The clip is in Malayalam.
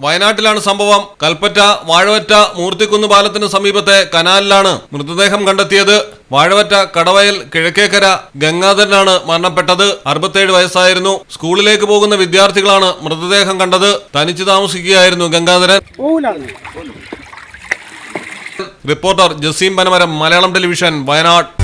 വയനാട്ടിലാണ് സംഭവം. കൽപ്പറ്റ വാഴവറ്റ മൂർത്തിക്കുന്ന് പാലത്തിന് സമീപത്തെ കനാലിലാണ് മൃതദേഹം കണ്ടെത്തിയത്. വാഴവറ്റ കടവയൽ കിഴക്കേക്കര ഗംഗാധരനാണ് മരണപ്പെട്ടത്. അറുപത്തേഴ് വയസ്സായിരുന്നു. സ്കൂളിലേക്ക് പോകുന്ന വിദ്യാർത്ഥികളാണ് മൃതദേഹം കണ്ടത്. തനിച്ച് താമസിക്കുകയായിരുന്നു Gangadharan. Reporter Jaseem Panamaram Malayalam television Wayanad.